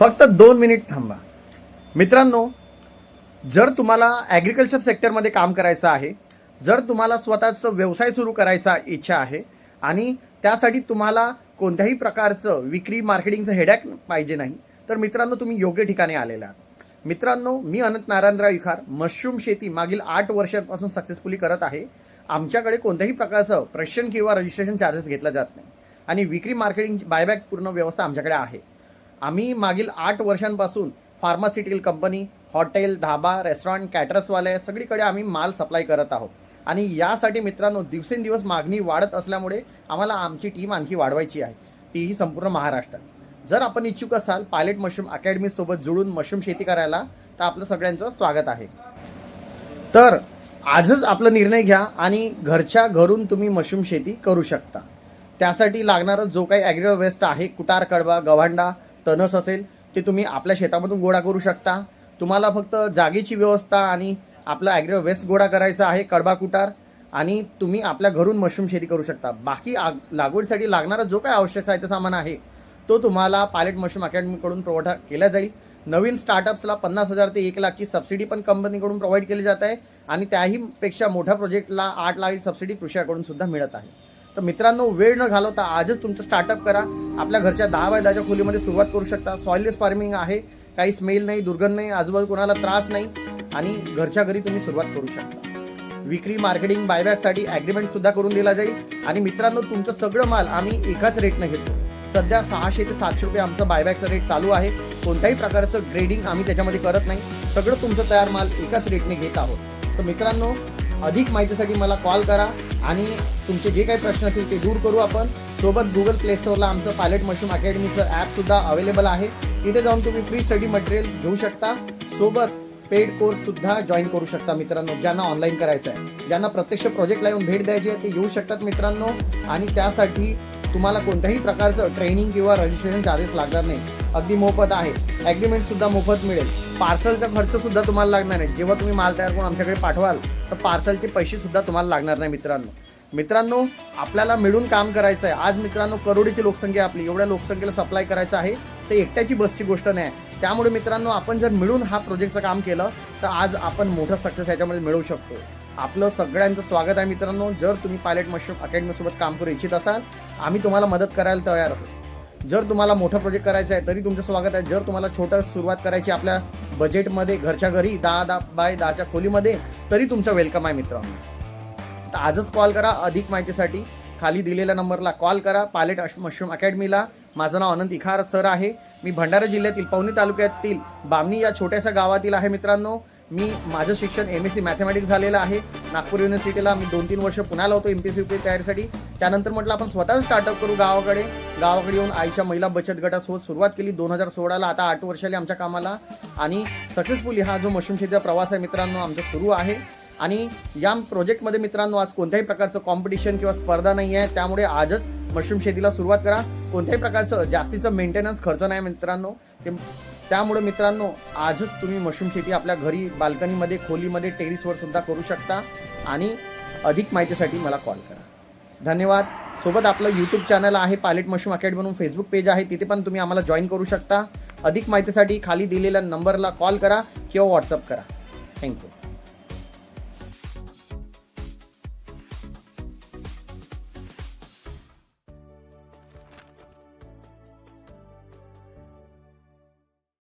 फक्त दोन मिनिट थांबा. मित्रांनो जर तुम्हाला ॲग्रिकल्चर सेक्टरमध्ये काम करायचं आहे जर तुम्हाला स्वतःचं व्यवसाय सुरू करायचा इच्छा आहे आणि त्यासाठी तुम्हाला कोणत्याही प्रकारचं विक्री मार्केटिंगचं हेडॅक पाहिजे नाही तर मित्रांनो तुम्ही योग्य ठिकाणी आलेला आहात. मित्रांनो मी अनंत नारायणराव विखार मशरूम शेती मागील आठ वर्षांपासून सक्सेसफुली करत आहे. आमच्याकडे कोणत्याही प्रकारचं प्रशिक्षण किंवा रजिस्ट्रेशन चार्जेस घेतला जात नाही. आणि विक्री मार्केटिंग बायबॅक पूर्ण व्यवस्था आमच्याकडे आहे. आम्ही मागील आठ वर्षांपासून pharmaceutical company hotel dhaba restaurant कॅटरसवाले सगळीकडे आम्ही माल सप्लाय करत आहोत. आणि यासाठी मित्रांनो दिवसेंदिवस मागणी वाढत असल्यामुळे आम्हाला आमची टीम आणखी वाढवायची आहे. तीही संपूर्ण महाराष्ट्रात. जर आपण इच्छुक असाल पायलट मशरूम अकॅडमीसोबत जुळून मशरूम शेती करायला तर आपलं सगळ्यांचं स्वागत आहे. तर आजच आपला निर्णय घ्या आणि घरच्या घरून तुम्ही मशरूम शेती करू शकता. त्यासाठी लागणारं जो काही ॲग्रिकल वेस्ट आहे कुटार कडबा गव्हांडा तणस असेल ते तुम्ही आपल्या शेतामधून गोळा करू शकता. तुम्हाला फक्त जागेची व्यवस्था आणि आपला ॲग्रो वेस्ट गोळा करायचा आहे कडबा कुटार आणि तुम्ही आपल्या घरून मशरूम शेती करू शकता. बाकी आग लागवडीसाठी लागणारा जो काय आवश्यक साहित्य सामान आहे तो तुम्हाला पायलट मशरूम अकॅडमीकडून पुरवठा केला जाईल. नवीन स्टार्टअप्सला पन्नास हजार ते एक लाखची सबसिडी पण कंपनीकडून प्रोव्हाइड केली जात आहे आणि त्याहीपेक्षा मोठ्या प्रोजेक्टला आठ लाख सबसिडी कृषीकडून सुद्धा मिळत आहे. तर मित्रांनो वेळ न घालवता आजच तुमचं स्टार्टअप करा. आपल्या घरच्या दहा बाय दहाच्या खोलीमध्ये सुरुवात करू शकता. सॉइललेस फार्मिंग आहे. काही स्मेल नाही दुर्गंध नाही आजूबाजू कोणाला त्रास नाही आणि घरच्या घरी तुम्ही सुरुवात करू शकता. विक्री मार्केटिंग बायबॅकसाठी ॲग्रीमेंट सुद्धा करून दिला जाईल. आणि मित्रांनो तुमचं सगळं माल आम्ही एकाच रेटनं घेतो. सध्या सहाशे ते सातशे रुपये आमचं बायबॅकचा रेट चालू आहे. कोणत्याही प्रकारचं ग्रेडिंग आम्ही त्याच्यामध्ये करत नाही. सगळं तुमचं तयार माल एकाच रेटने घेत आहोत. तर मित्रांनो अधिक माहितीसाठी मला कॉल करा. आणि तुमचे जे काही प्रश्न असतील ते दूर करू आपण. सोबत गुगल प्ले स्टोअरला आमचं पायलट मशरूम अकॅडमीचं ॲपसुद्धा अवेलेबल आहे. तिथे जाऊन तुम्ही फ्री स्टडी मटेरियल घेऊ शकता. सोबत पेड कोर्ससुद्धा जॉईन करू शकता मित्रांनो ज्यांना ऑनलाईन करायचं आहे ज्यांना प्रत्यक्ष प्रोजेक्टला येऊन भेट द्यायची आहे ते येऊ शकतात मित्रांनो. आणि त्यासाठी तुम्हाला कोणत्याही प्रकारचं ट्रेनिंग किंवा रजिस्ट्रेशन चार्जेस लागणार नाही. अगदी मोफत आहे. ॲग्रीमेंटसुद्धा मोफत मिळेल. पार्सलचा खर्चसुद्धा तुम्हाला लागणार नाही. जेव्हा तुम्ही माल तयार करून आमच्याकडे पाठवाल तर पार्सलचे पैसेसुद्धा तुम्हाला लागणार नाही मित्रांनो. मित्रांनो आपल्याला मिळून काम करायचं आहे. आज मित्रांनो करोडीची लोकसंख्या आपली. एवढ्या लोकसंख्येला सप्लाय करायचं आहे तर एकट्याची बसची गोष्ट नाही आहे. त्यामुळे मित्रांनो आपण जर मिळून हा प्रोजेक्टचं काम केलं तर आज आपण मोठं सक्सेस ह्याच्यामध्ये मिळवू शकतो. आपलं सगळ्यांचं स्वागत आहे मित्रांनो. जर तुम्ही पायलट मशरूम अकॅडमीसोबत काम करू इच्छित असाल आम्ही तुम्हाला मदत करायला तयार आहोत. जर तुम्हाला मोठं प्रोजेक्ट करायचं आहे तरी तुमचं स्वागत आहे. जर तुम्हाला छोटं सुरुवात करायची आपल्या बजेटमध्ये घरच्या घरी दहा दहा बाय दहाच्या खोलीमध्ये तरी तुमचं वेलकम आहे मित्रांनो. तर आजच कॉल करा अधिक माहितीसाठी. खाली दिलेल्या नंबरला कॉल करा. पायलट मशरूम अकॅडमीला माझं नाव अनंत इखार सर आहे. मी भंडारा जिल्ह्यातील पवनी तालुक्यातील बामणी या छोट्याशा गावातील आहे मित्रांनो. मी माझं शिक्षण एम एस सी मॅथमॅटिक्स झालेलं आहे. नागपूर युनिव्हर्सिटीला मी दोन तीन वर्ष पुण्याला होतो एम पी सी पी तयारीसाठी त्यानंतर म्हटलं आपण स्वतः स्टार्टअप करू गावाकडे. गावाकडे येऊन आईच्या महिला बचत गटासोबत सुरुवात केली दोन हजार सोळाला. आता आठ वर्ष आली आमच्या कामाला. आणि सक्सेसफुली हा जो मशरूम शेतीचा प्रवास आहे मित्रांनो आमचा सुरू आहे. आणि या प्रोजेक्टमध्ये मित्रांनो आज कोणत्याही प्रकारचं कॉम्पिटिशन किंवा स्पर्धा नाही आहे. त्यामुळे आजच मशरूम शेतीला सुरुवात करा. कोणत्याही प्रकारचं जास्तीचं मेंटेनन्स खर्च नाही मित्रांनो. ते त्यामुळे मित्रांनो आजच तुम्ही मशरूम शेती आपल्या घरी बाल्कनीमध्ये खोलीमध्ये टेरिसवर सुद्धा करू शकता. आणि अधिक माहितीसाठी मला कॉल करा. धन्यवाद. सोबत आपलं यूट्यूब चॅनल आहे पायलट मशरूम अकॅडमी म्हणून फेसबुक पेज आहे. तिथे पण तुम्ही आम्हाला जॉईन करू शकता. अधिक माहितीसाठी खाली दिलेल्या नंबरला कॉल करा किंवा व्हॉट्सअप करा. थँक्यू